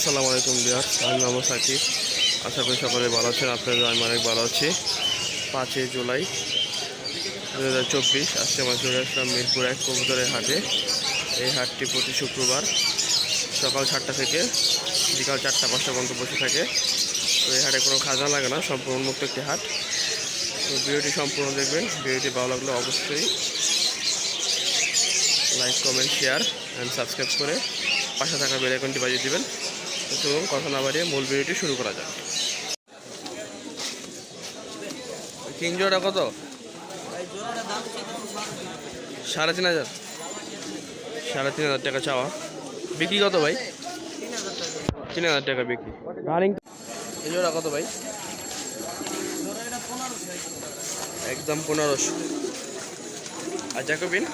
আসসালামু আলাইকুম বিহার আমি মোহাম্মদ সাকিব। আশা করি সকলে ভালো আছেন। আপনাদের আমি অনেক ভালো আছি। পাঁচই জুলাই দু হাজার চব্বিশ। আজকে আমার চলে আসলাম মিরপুর এক কবুতরের হাটে। এই হাটটি প্রতি শুক্রবার সকাল সাতটা থেকে বিকাল চারটা, পাঁচটা পর্যন্ত বসে থাকে। তো এই হাটে কোনো খাজা লাগে না, সম্পূর্ণ মুক্ত একটি হাট। তো ভিডিওটি সম্পূর্ণ দেখবেন। ভিডিওটি ভালো লাগলে অবশ্যই like, comment, share and subscribe করে পাশে থাকা বেল বাজিয়ে দিবেন। চলুন কথা না বাড়িয়ে মূল ভিডিওটি শুরু করা যাক। কিং জোড়া কত? সাড়ে তিন হাজার। সাড়ে তিন হাজার টাকা চাওয়া। বিক্রি কত ভাই? তিন হাজার টাকা বিক্রি। রানিং এই জোড়া কত ভাই? একদম পনেরোশো। আর জ্যাকোবিন?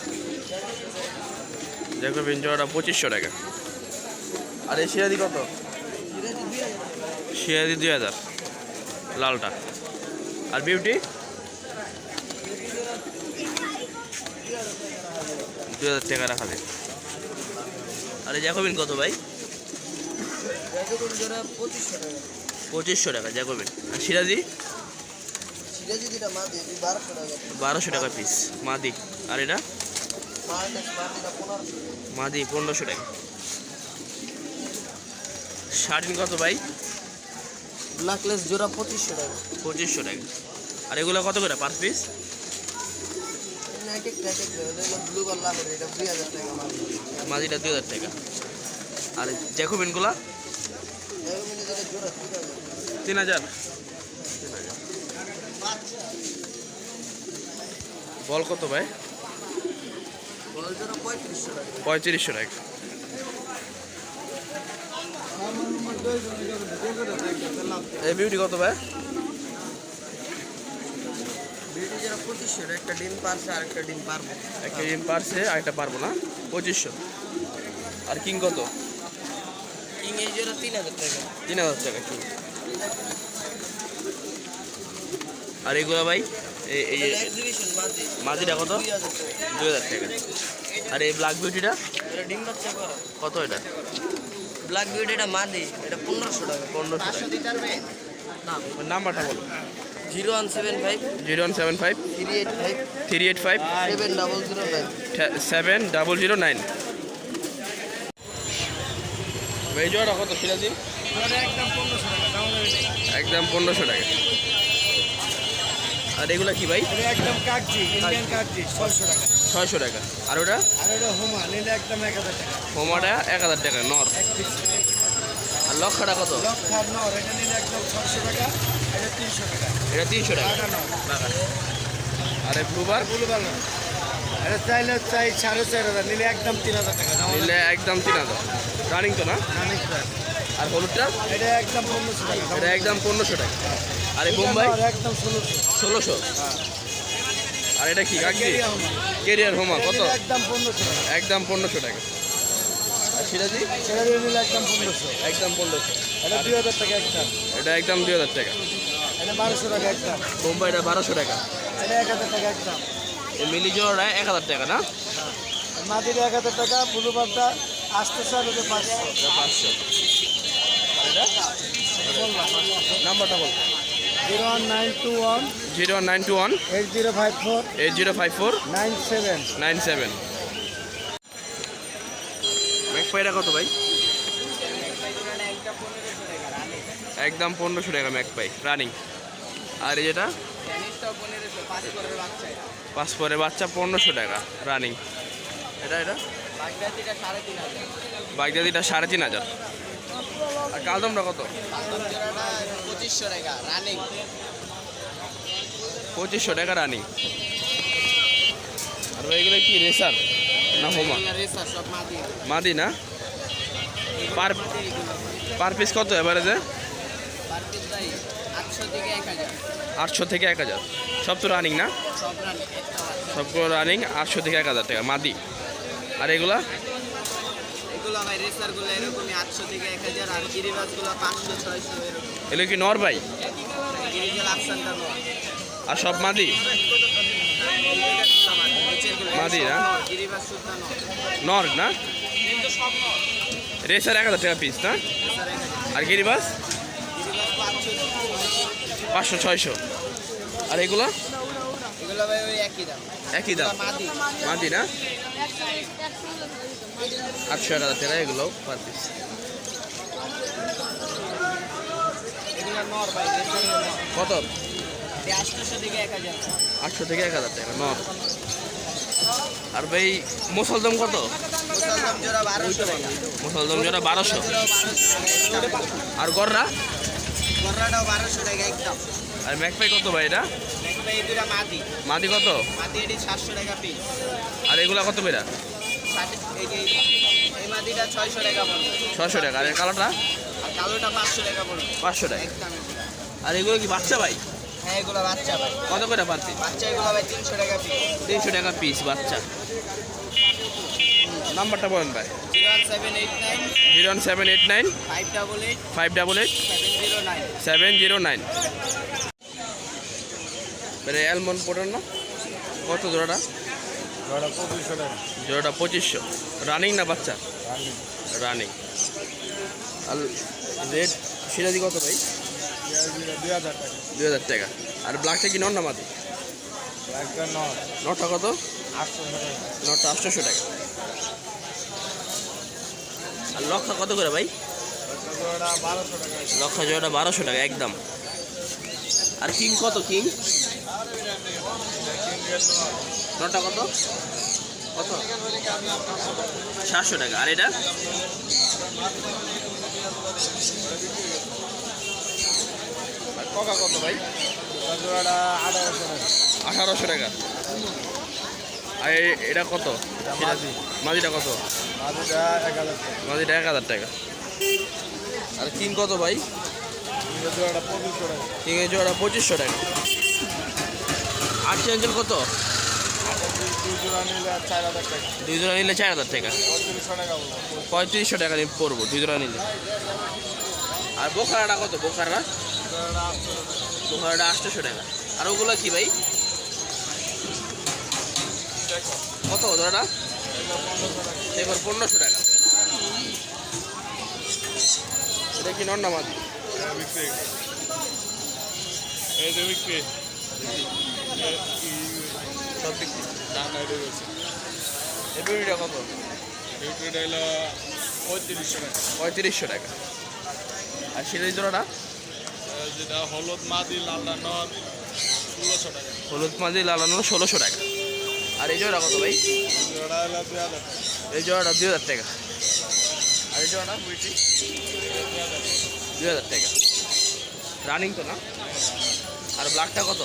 জ্যাকোবিন জোড়াটা পঁচিশশো টাকা। আর এই শিরাদি কত? শিরাদি দুই হাজার। লালটা। আর বিউটি? দুই হাজার টাকা রাখা আর জ্যাকোবিন কত ভাই? পঁচিশশো টাকা, জ্যাকোবিন। আর সিরাজি বারোশো টাকা পিস মাদি। আর এটা? মাদি, পনেরোশো টাকা। শার্টিন কত ভাই? ব্ল্যাকলেস জোড়া পঁচিশশো টাকা। পঁচিশশো টাকা। আর এগুলো কত করে পার পিস হবে দুই হাজার টাকা আর জ্যাকোবিনগুলা? তিন হাজার। বল কত ভাই? পঁয়ত্রিশশো টাকা পঁয়ত্রিশশো টাকা এই বিউটি কত ভাই? একটা ডিম পারছে আর একটা ডিম পারব। একটা ডিম পারছে আর একটা পারব না? পঁচিশশো। আর কিং কত? কিং এই তিন হাজার টাকা। তিন হাজার টাকা কিং। আর এগুলো ভাই? এই কত? দুই হাজার টাকা। আর এই ব্ল্যাক বিউটিটা কত এটা? ব্ল্যাক বিউটি এটা মাদি এটা পনেরোশো টাকা পনেরোশো টাকা। না নাম্বারটা বলো। Zero one seven five zero one seven five three eight five three eight five seven double zero nine seven double zero nine. এই জোড়া কত সিরাজি একদম পনেরোশো টাকা একদম পনেরোশো টাকা। আর এগুলো কি ভাই? একদম কাকজি ইন্ডিয়ান কাকজি ছয়শো টাকা। ছয়শো টাকা। আর ওটা? আর এটা হোমা নিলে একদম এক হাজার টাকা। হোমাটা এক হাজার টাকা নর। আর লক্ষাটা কত? নর এটা নিলে একদম ছয়শো টাকা এটা তিনশো টাকা। এটা তিনশো টাকা? আর এই ব্লুবার বলু ভালো এটা চাইলে চাই সাড়ে চার হাজার নিলে একদম তিন হাজার টাকা। নিলে একদম তিন হাজার। রানিং তো না? রানিং আর হলুদটা? এটা একদম পনেরোশো টাকা। এটা একদম পনেরোশো টাকা। আর এই বোম্বাই? একদম ষোলোশো। ষোলোশো? আর এটা কি কাকি কেরিয়ার হোমা। কত? একদম পনেরোশো টাকা। একদম পনেরোশো টাকা। সিরাজি দিয়ে নিলে একদম পনেরোশো। একদম পনেরোশো। এটা দুই হাজার টাকা একটা। এটা একদম দুই হাজার টাকা। এটা বারোশো টাকা একটা। বোম্বাইটা বারোশো টাকা। এটা এক হাজার টাকা একটা। এই মিলি জোড়াটা এক হাজার টাকা না? মাটির এক হাজার টাকা পুরো আসতে স্যার ওটা পাঁচশো। এটা পাঁচশো। নাম্বারটা বল। Zero one nine two one zero nine two one eight zero five four eight zero five four nine seven. Nine seven. ম্যাকপাইটা কত ভাই? একদম পনেরোশো টাকা ম্যাকপাই রানিং আর যেটা? পাঁচ পরে বাচ্চা পনেরোশো টাকা রানিং এটা এটা? বাগদাদিটা সাড়ে তিন হাজার। আর কালদমটা কত? পঁচিশশো টাকা রানিং পঁচিশশো টাকা রানিং আর এগুলো কি রেসার না, হোমা? মাদি না? পার পার পিস কত এবারে যে? আটশো থেকে এক হাজার। সব তো রানিং না? সবগুলো রানিং আটশো থেকে এক হাজার টাকা, মাদি। আর এগুলা? এগুলো কি নর ভাই? আর সব মাদি? মাদি না? নর না? রেসার এক হাজার টাকা পিস না? আর গিরিবাস? পাঁচশো, ছয়শো। আর এগুলো? একই দাম। মাদি না? আটশো এক টাকা এগুলো পার পিস কত? আটশো থেকে এক হাজার টাকা। নর। আর ভাই মুসলদম কত? মুসলমান জোড়া বারোশো। মুসলদম আর গররা? আর ম্যাকপাই কত ভাই এটা? মাদি কত? মাদি এটি সাতশো টাকা পিস আর এগুলা কত মাদিটা ছয়শো টাকা। আর কালোটা আর কালোটা? পাঁচশো টাকা। আর এগুলো কি বাচ্চা ভাই? হ্যাঁ এগুলো বাচ্চা ভাই। কত করে পার বাচ্চা এগুলো ভাই তিনশো টাকা পিস। তিনশো টাকা পিস বাচ্চা। নাম্বারটা বলেন ভাই। Zero one seven eight nine. Zero one seven eight nine. Five double eight five double eight seven zero nine seven zero nine মানে অ্যালমন্ড পড়েন না? কত জোড়াটা? জোড়াটা পঁচিশশো রানিং না বাচ্চা? রানিং। আর রেড সিরাজি কত ভাই? দুই হাজার টাকা। দুই হাজার টাকা। আর ব্ল্যাকটা কি নন না মাদি? নটা কত? আটশো নটা আটশোশো টাকা। আর লক্ষা কত করে ভাই? লক্ষা জোড়াটা বারোশো টাকা একদম। আর কিং কত কিং? নটা কত? কত? সাতশো টাকা। আর এটা? ককা কত ভাই? আঠারোশো টাকা। আর এটা কত? মাঝিটা কত? মাঝিটা এক হাজার টাকা। এক হাজার টাকা। আর কিং কত ভাই? তিনটে জোড়াটা পঁচিশশো টাকা। কিংয়ের জোড়া পঁচিশশো টাকা। আটশো অঞ্চল কত? দুই জোড়া নিলে চার হাজার টাকা। দুই জোড়া নিলে চার হাজার টাকা। পঁয়ত্রিশশো টাকা পড়ব দুই জোড়া নিলে। আর বোখারাটা কত? বোখারা? বোখারাটা আটশোশো টাকা। আর ওগুলো কি ভাই? কত পনেরোশো টাকা এবার পনেরোশো টাকা। এটা কি নন্না বিক্রি সব বিক্রি কত? হলো পঁয়ত্রিশশো টাকা। পঁয়ত্রিশশো টাকা আর জোড়াটা? যেটা হলুদ মাদি ষোলোশো টাকা। হলুদ মাদি লালানো ষোলোশো টাকা। আর এই জোড়া কত ভাই? এই জোড়াটা দুই হাজার টাকা। আর এই জোড়াটা বুঝছি দুই হাজার টাকা। রানিং তো না? আর ব্ল্যাকটা কত?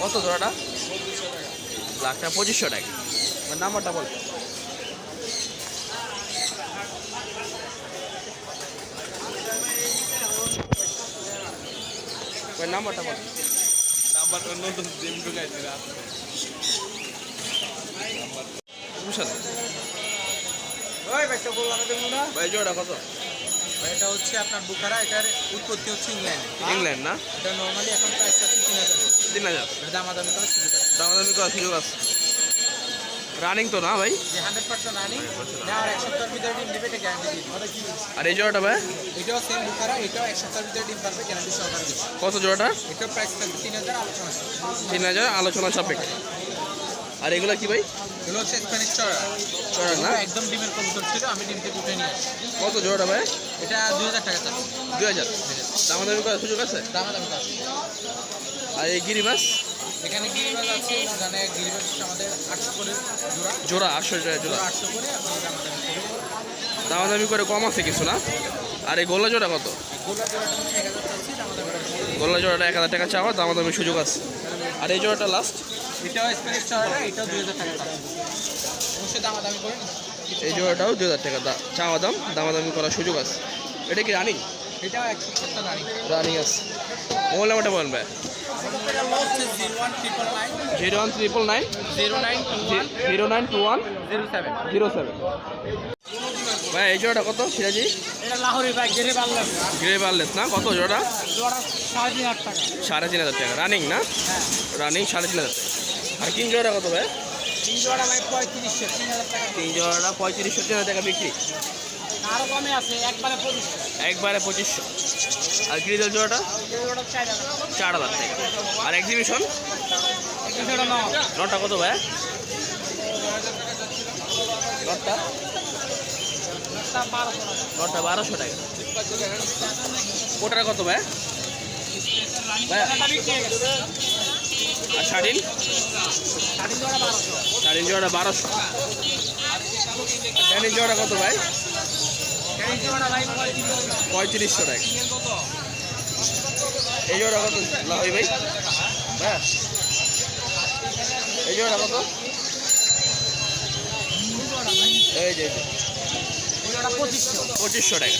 কত জোড়াটা? ব্ল্যাকটা পঁচিশশো টাকা। নাম্বারটা বল। নাম্বারটা বল। নাম্বারটা নতুন জিম ঢুকাই দিলে ভাই জোড়া কত? এটা হচ্ছে আপনার বুখারা এটার উৎপত্তি হচ্ছে ইংল্যান্ড। ইংল্যান্ড না? এটা নর্মালি এখন প্রাইস আছে তিন হাজার। তিন হাজার। দামাদামি করে সুযোগ আছে। দামাদামি করার সুযোগ আছে। রানিং তো না ভাই? আর এই জোড়াটা ভাই? এটাও সেম বুখারা এটাও এক সপ্তাহের ভিতরে ডিম পারবে গ্যারান্টি সহকারে কত জোড়াটা? প্রাইস তিন হাজার আলোচনা। তিন হাজার আলোচনা সাপেক্ষে। আর এগুলো কি ভাই? এগুলো হচ্ছে স্প্যানিশ চড়া। চড়া না? একদম ডিমের কবুতর ছিল আমি ডিম থেকে উঠে নিয়ে কত জোড়াটা ভাই? এটা দুই হাজার টাকা চাচ্ছে। দুই হাজার। দামাদামি করার সুযোগ আছে? দামাদামি আর এই গিরিবাস? এখানে গিরিবাজ আছে এখানে গিরিবাজ আমাদের আটশো করে জোড়া। জোড়া আটশো জোড়া। আটশো করে দামাদামি করে কম আছে কিছু না? আর এই গোলা জোড়া কত? গোলা জোড়াটা এক হাজার টাকা চাওয়া দামাদামি সুযোগ আছে। আর এই জোড়াটা লাস্ট এটাও স্প্যানিশ চড়াটা এটাও দুই হাজার টাকা অবশ্যই দামাদামি করে এই জোড়াটাও দুই হাজার টাকা দা- চাওয়া দাম দামাদামি করার সুযোগ আছে। এটা কি রানিং? রানিং রানিং আছে। মোবাইল নাম্বারটা বলেন ভাই zero one triple nine zero nine zero nine two one zero seven zero seven ভাই এই জোড়াটা কত সিরাজি? গ্রে না? কত জোড়া? জোড়া সাড়ে তিন তিন হাজার টাকা। রানিং না? হ্যাঁ। রানিং সাড়ে তিন হাজার টাকা। আর কিং জোড়া কত ভাই? তিন জোড়া ভাই পঁয়ত্রিশশো। তিন তিন জোড়াটা পঁয়ত্রিশশো তিন হাজার টাকা বিক্রি। আরও কমে আছে একবারে পঁচিশশো। একবারে পঁচিশশো। আর গ্রিজেল জোড়াটা? চার হাজার। টাকা। আর এক্সিবিশন নটা কত ভাই? নটা? বারোশো টাকা। নটা বারোশো টাকা। ওটার কত ভাই? আর শাড়িন বারোশো। শাড়িন জোড়াটা বারোশো। শাড়িন জোড়া কত ভাই? পঁয়ত্রিশশো টাকা। এই জোড়া কত? লাভাই ভাই। হ্যাঁ। এই জোড়া কত? এই যে পঁচিশশো টাকা।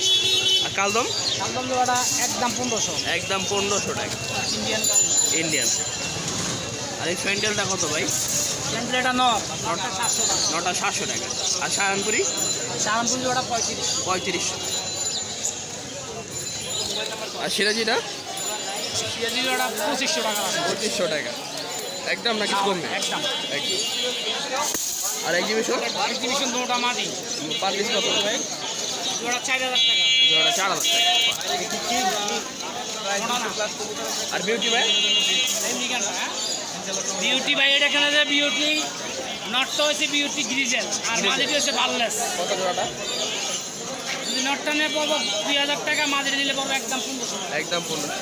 আর কালদম কালদম জোড়াটা একদম পনেরোশো একদম পনেরোশো টাকা ইন্ডিয়ান ইন্ডিয়ান আর এই স্যান্ডেলটা কত ভাই? প্যান্টলেটা ন। নটা সাতশো টাকা। নটা সাতশো টাকা। আর সাহানপুরি সাহানপুর জোড়া পঁয়ত্রিশ। পঁয়ত্রিশশো আর সিরাজিটা সিরাজি জোড়া পঁচিশশো টাকা। পঁচিশশো টাকা। একদম নাকি কমবে একদম। একদম। আর এক্সিবিশন এক্সিবিশন দুটা মাটি। পার পিস কত ভাই জোড়া চার হাজার টাকা। জোড়াটা চার হাজার টাকা। আর বিউটি ভাই? বিউটি ভাই এটা এখানে যে বিউটি? নটটা হচ্ছে বিউটি গ্রিজেল আর মাঝেটি হচ্ছে কত যদি নটটা নিয়ে পড়ব দুই হাজার টাকা মাঝে নিলে পড়ব একদম পনেরোশো একদম পনেরো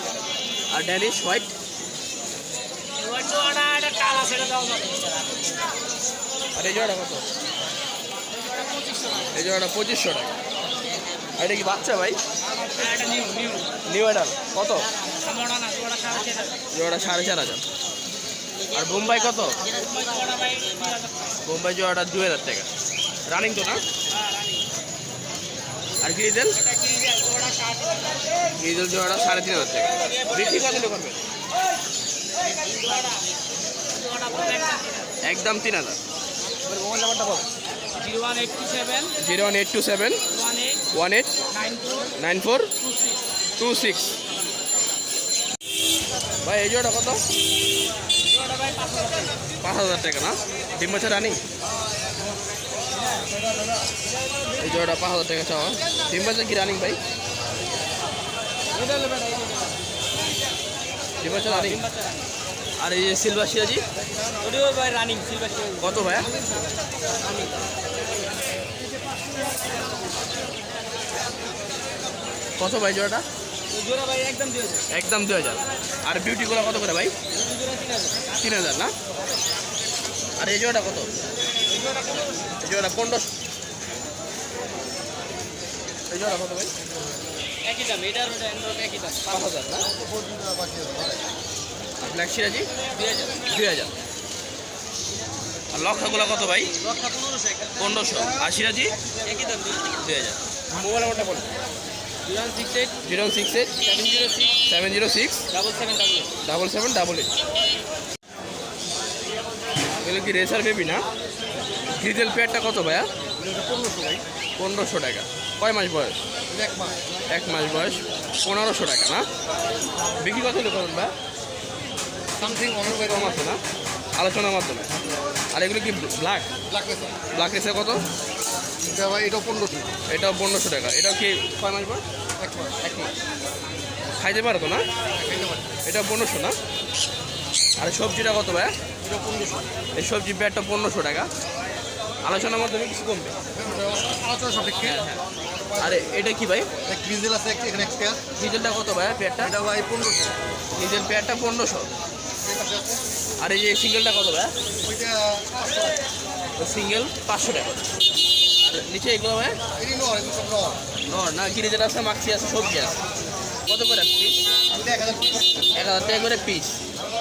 আর ড্যানিশ হোয়াইট? ওই জোড়াটা এটা কাল আছে দাও আর এই জোড়াটা কত? এই জোড়াটা পঁচিশশো টাকা। আর এটা কি বাচ্চা ভাই? এটা নিউ নিউ। কত? জোড়াটা সাড়ে চার হাজার। আর বোম্বাই কত? বোম্বাই জোড়াটা দু হাজার টাকা। রানিং তো না? আর গ্রিজেল? গ্রিজেল জোড়াটা সাড়ে তিন হাজার টাকা। বিক্রি কত একদম তিন হাজার। Zero one eight two seven. One eight nine four. Nine four two six ভাই, এই জোড়া কত? পাঁচ হাজার টাকা না? তিন বছর রানিং? এই জোড়াটা পাঁচ হাজার টাকা চাওয়া। তিন বছর কি রানিং ভাই? তিন বছর রানিং? আর এই যে সিলভার সিরাজি? ওটিও ভাই? রানিং সিলভার কত ভাইয়া কত ভাই জোড়াটা? জোড়া ভাই একদম দুই হাজার। একদম দু হাজার আর বিউটিগুলো কত করে ভাই? তিন হাজার না? আর এই জোড়াটা কত? এই জোড়া পনেরোশো। এই জোড়া কত ভাই? একই দাম এটার একই দাম পাঁচ হাজার না? আর ব্ল্যাক সিরাজি? দুই হাজার। দুই হাজার। আর লক্ষাগুলো কত ভাই? পনেরোশো আর সিরাজি? একই দাম দুই দুই হাজার। মোবাইল নাম্বারটা বলুন zero six eight zero six eight seven zero six seven zero six double seven double double seven double eight এগুলো কি রেসার বেবি না? ডিজেল পেয়ারটা কত ভাইয়া? পনেরোশো ভাই পনেরোশো টাকা। কয় মাস বয়স? এক মাস। এক মাস বয়স। পনেরোশো টাকা না? বিক্রি কত হলে করুন ভাই? সামথিং অনেক কম আছে না? আলোচনার মাধ্যমে। আর এগুলো কি ব্ল্যাক স্যার ব্ল্যাক রেসে কত? এটা এটা পনেরোশো এটাও পনেরোশো টাকা। এটাও কি কয় মাস এক মাস। এক মাস। খাইতে পারো তো না এটা পনেরোশো না? আর সবজিটা কত ভাই? এটা পনেরোশো। এই সবজি ব্যাটটা পনেরোশো টাকা। আলোচনার মাধ্যমে কিছু কমবে? আলোচনা সাপেক্ষে। আর এটা কি ভাই? ডিজেল আছে এখানে একটা। ডিজেলটা কত ভাই পেয়ারটা এটা ভাই পনেরোশো। ডিজেল পেয়ারটা পনেরোশো। আর এই যে সিঙ্গেলটা কত ভাই? সিঙ্গেল পাঁচশো টাকা। আর নিচে এগুলো ভাই এগুলো নর না গিরি যেটা আছে মাক্সি আছে সবজি আছে। কত করে পিস এক হাজার টাকা করে পিস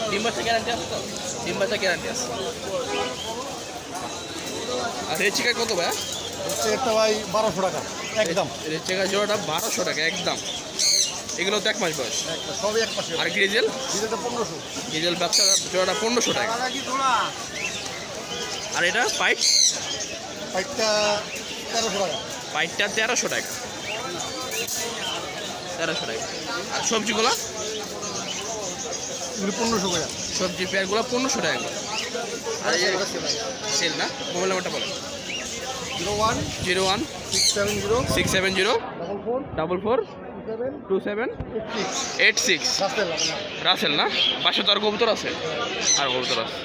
ডিম বাচ্চা গ্যারান্টি আছে তো? ডিম বাচ্চা গ্যারান্টি আছে। আর রেড চিকেন কত ভাই? একটা ভাই বারোশো টাকা একদম। রেড চিকেন জোড়াটা বারোশো টাকা একদম। এগুলো তো এক মাস বয়স। সবই এক পাশে আর গ্রিজেল? পনেরোশো। গ্রিজেল বাচ্চা জোড়াটা পনেরোশো টাকা। আর এটা পাইপ পাইপটা তেরোশো টাকা। পাইপটা তেরোশো টাকা। তেরোশো টাকা। আর সবজিগুলো? পনেরোশো টাকা সবজি পেয়ারগুলো পনেরোশো টাকা করে। আর সেল। না? মোবাইল নাম্বারটা বলেন zero one zero one six seven zero six seven zero double four double four two seven eight six. Russell না? পাশে তো আর কবুতর আছে। আর কবুতর আছে।